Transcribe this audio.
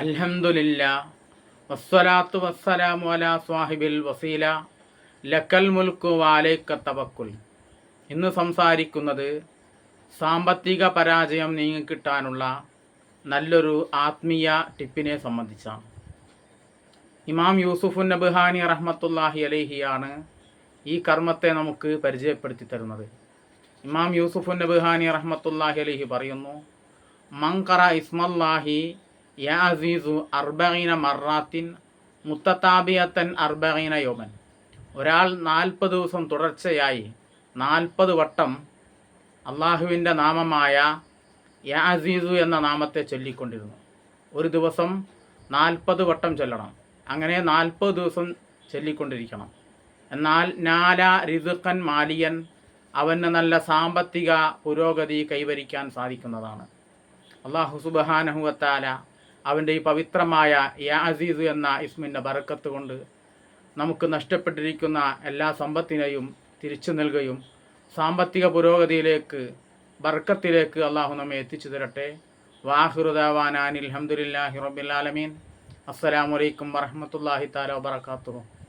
അൽഹംദുലില്ല വസ്സലാത്തു വസ്സലാമു അലാ സ്വാഹിബിൽ വസീല ലക്കൽ മുൽക്കു വാലേക്ക തവക്കുൽ. ഇന്ന് സംസാരിക്കുന്നത് സാമ്പത്തിക പരാജയം നീങ്ങിക്കിട്ടാനുള്ള നല്ലൊരു ആത്മീയ ടിപ്പിനെ സംബന്ധിച്ചാണ്. ഇമാം യൂസുഫുൻ നബ്ഹാനി റഹ്മത്തുല്ലാഹി അലഹിയാണ് ഈ കർമ്മത്തെ നമുക്ക് പരിചയപ്പെടുത്തി തരുന്നത്. ഇമാം യൂസുഫുൻ നബ്ഹാനി റഹ്മത്തുല്ലാഹി അലഹി പറയുന്നു മങ്കറ ഇസ്മല്ലാഹി യാ അസീസു അർബീന മറാത്തിൻ മുത്തത്താബിയത്തൻ അർബീന യോമൻ. ഒരാൾ നാൽപ്പത് ദിവസം തുടർച്ചയായി നാൽപ്പത് വട്ടം അള്ളാഹുവിന്റെ നാമമായ യാ അസീസു എന്ന നാമത്തെ ചൊല്ലിക്കൊണ്ടിരുന്നു. ഒരു ദിവസം നാൽപ്പത് വട്ടം ചൊല്ലണം. അങ്ങനെ നാൽപ്പത് ദിവസം ചൊല്ലിക്കൊണ്ടിരിക്കണം. എന്നാൽ നാല റിസുഖൻ മാലിയൻ അവന് നല്ല സാമ്പത്തിക പുരോഗതി കൈവരിക്കാൻ സാധിക്കുന്നതാണ്. അള്ളാഹു സുബഹാനഹുവത്താല അവന്റെ ഈ പവിത്രമായ യാ അസീസ് എന്ന ഇസ്മിന്റെ ബറക്കത്ത് കൊണ്ട് നമുക്ക് നഷ്ടപ്പെട്ടിരിക്കുന്ന എല്ലാ സമ്പത്തിനെയും തിരിച്ചു നൽകുകയും സാമ്പത്തിക പുരോഗതിയിലേക്ക് ബർക്കത്തിലേക്ക് അള്ളാഹു നമ്മെ എത്തിച്ചു തരട്ടെ. വാഹുറുദാവാനാൻ അലഹമുല്ലാഹി റബ്ബിൽ ആലമീൻ. അസ്സലാമലൈക്കും വറഹമത്തല്ലാഹി താല വാത്തു